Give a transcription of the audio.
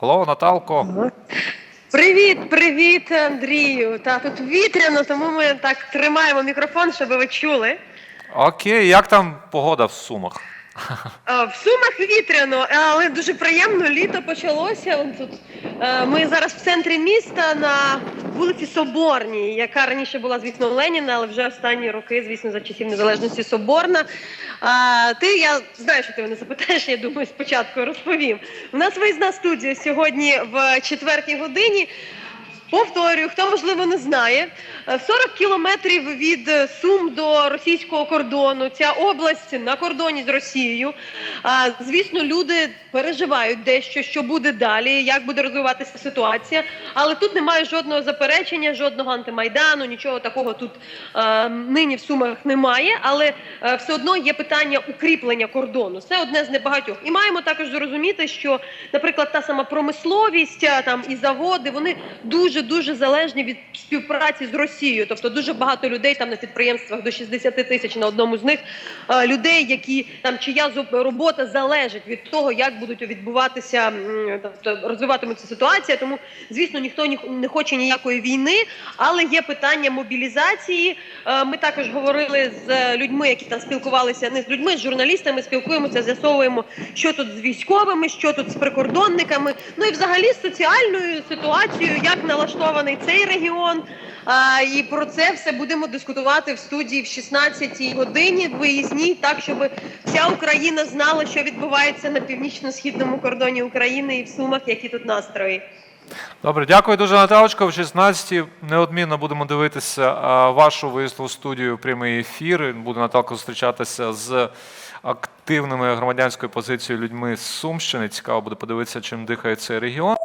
Алло, Наталко. Привіт, привіт, Андрію. Та тут вітряно, тому ми так тримаємо мікрофон, щоб ви чули. Окей, як там погода в Сумах? А, В Сумах вітряно, але дуже приємно. Літо почалося. Вон тут е, ми зараз в центрі міста на вулиці Соборній, яка раніше була, звісно, Леніна, але вже останні роки, звісно, за часів незалежності Соборна. А, ти я знаю, що ти мене запитаєш. Я думаю, спочатку розповім. У нас виїзна студія сьогодні в четвертій годині. Повторюю, хто можливо не знає, е, 40 кілометрів від е, Сум до російського кордону. Ця область на кордоні з Росією. Звісно, люди переживають дещо, що буде далі, як буде розвиватися ситуація. Але тут немає жодного заперечення, жодного антимайдану, нічого такого тут е, нині в Сумах немає. Але е, все одно є питання укріплення кордону. Це одне з небагатьох. І маємо також зрозуміти, що, наприклад, та сама промисловість там і заводи вони дуже дуже залежні від співпраці з Росією. Тобто дуже багато людей там на підприємствах до 60 тисяч на одному з них е, людей, які там чия робота залежить від того, як будуть відбуватися тобто розвиватиметься ситуація. Тому звісно, ніхто ні- не хоче ніякої війни, але є питання мобілізації. Е, Ми також говорили з людьми, які там спілкувалися не з людьми, з журналістами спілкуємося, з'ясовуємо, що тут з військовими, що тут з прикордонниками. Ну і взагалі з соціальною ситуацією, як налаштований цей регіон. А, і про це все будемо дискутувати в студії в 16-й годині виїзній, так щоб вся Україна знала, що відбувається на північно-східному кордоні України і в Сумах, які тут настрої. Добре, дякую дуже, Наталочко. В 16 неодмінно будемо дивитися вашу виїзну студію прямий ефір. Буде Наталка зустрічатися з активними громадянською позицією людьми з Сумщини. Цікаво буде подивитися, чим дихає цей регіон.